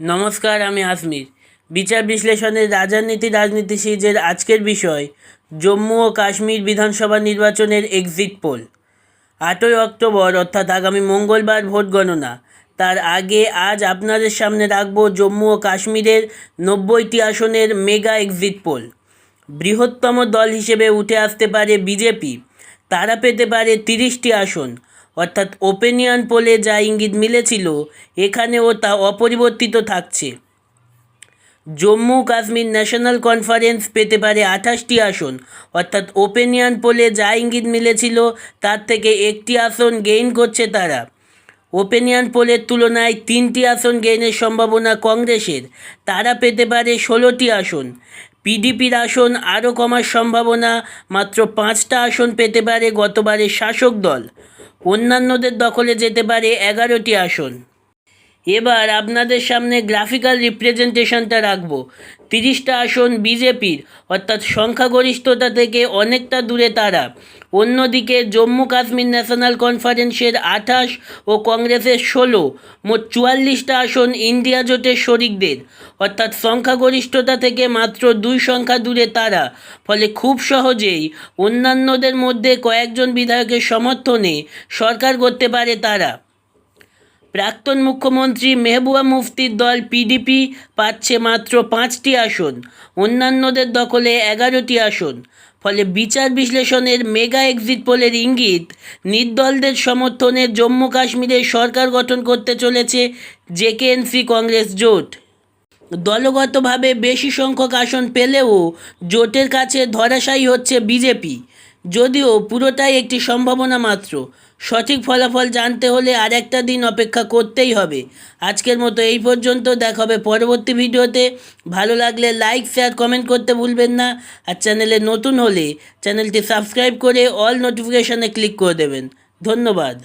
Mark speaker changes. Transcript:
Speaker 1: নমস্কার, আমি আসমির বিচার বিশ্লেষণের রাজনীতি রাজনীতি সিরিজের আজকের বিষয়, জম্মু ও কাশ্মীর বিধানসভা নির্বাচনের এক্সিট পোল আটই অক্টোবর, অর্থাৎ আগামী মঙ্গলবার ভোট গণনা। তার আগে আজ আপনাদের সামনে রাখব জম্মু ও কাশ্মীরের নব্বইটি আসনের মেগা এক্সিট পোল বৃহত্তম দল হিসেবে উঠে আসতে পারে বিজেপি। তারা পেতে পারে তিরিশটি আসন। অর্থাৎ ওপেনিয়ন পোলে যা ইঙ্গিত মিলেছিল এখানেও তা অপরিবর্তিত থাকছে। জম্মু কাশ্মীর ন্যাশনাল কনফারেন্স পেতে পারে আঠাশটি আসন, অর্থাৎ ওপেনিয়ন পোলে যা ইঙ্গিত মিলেছিল, তার থেকে একটি আসন গেইন করছে তারা। ওপেনিয়ন পোলের তুলনায় তিনটি আসন গেইনের সম্ভাবনা কংগ্রেসের, তারা পেতে পারে ষোলোটি আসন। পিডিপির আসন আরও কমার সম্ভাবনা, মাত্র পাঁচটা আসন পেতে পারে গতবারের শাসক দল। অন্যান্যদের দখলে যেতে পারে এগারোটি আসন। এবার আপনাদের সামনে গ্রাফিক্যাল রিপ্রেজেন্টেশনটা রাখব। তিরিশটা আসন বিজেপির, অর্থাৎ সংখ্যাগরিষ্ঠতা থেকে অনেকটা দূরে তারা। অন্যদিকে জম্মু কাশ্মীর ন্যাশনাল কনফারেন্সের আঠাশ ও কংগ্রেসের ষোলো, মোট চুয়াল্লিশটা আসন ইন্ডিয়া জোটের শরিকদের। অর্থাৎ সংখ্যাগরিষ্ঠতা থেকে মাত্র দুই সংখ্যা দূরে তারা, ফলে খুব সহজেই অন্যান্যদের মধ্যে কয়েকজন বিধায়কের সমর্থনে সরকার করতে পারে তারা। প্রাক্তন মুখ্যমন্ত্রী মেহবুবা মুফতির দল পিডিপি পাচ্ছে মাত্র পাঁচটি আসন, অন্যান্যদের দখলে এগারোটি আসন। ফলে বিচার বিশ্লেষণের মেগা এক্সিট পোলের ইঙ্গিত, নির্দলদের সমর্থনে জম্মু কাশ্মীরে সরকার গঠন করতে চলেছে জেকেএনসি কংগ্রেস জোট। দলগতভাবে বেশি সংখ্যক আসন পেলেও জোটের কাছে ধরাশায়ী হচ্ছে বিজেপি, যদিও পুরোটাই একটি সম্ভাবনা মাত্র। সঠিক ফলাফল জানতে হলে আর একটা দিন অপেক্ষা করতেই হবে। আজকের মতো এই পর্যন্ত, দেখা হবে পরবর্তী ভিডিওতে। ভালো লাগলে লাইক শেয়ার কমেন্ট করতে ভুলবেন না। আর চ্যানেলে নতুন হলে চ্যানেলটি সাবস্ক্রাইব করে অল নোটিফিকেশানে ক্লিক করে দেবেন। ধন্যবাদ।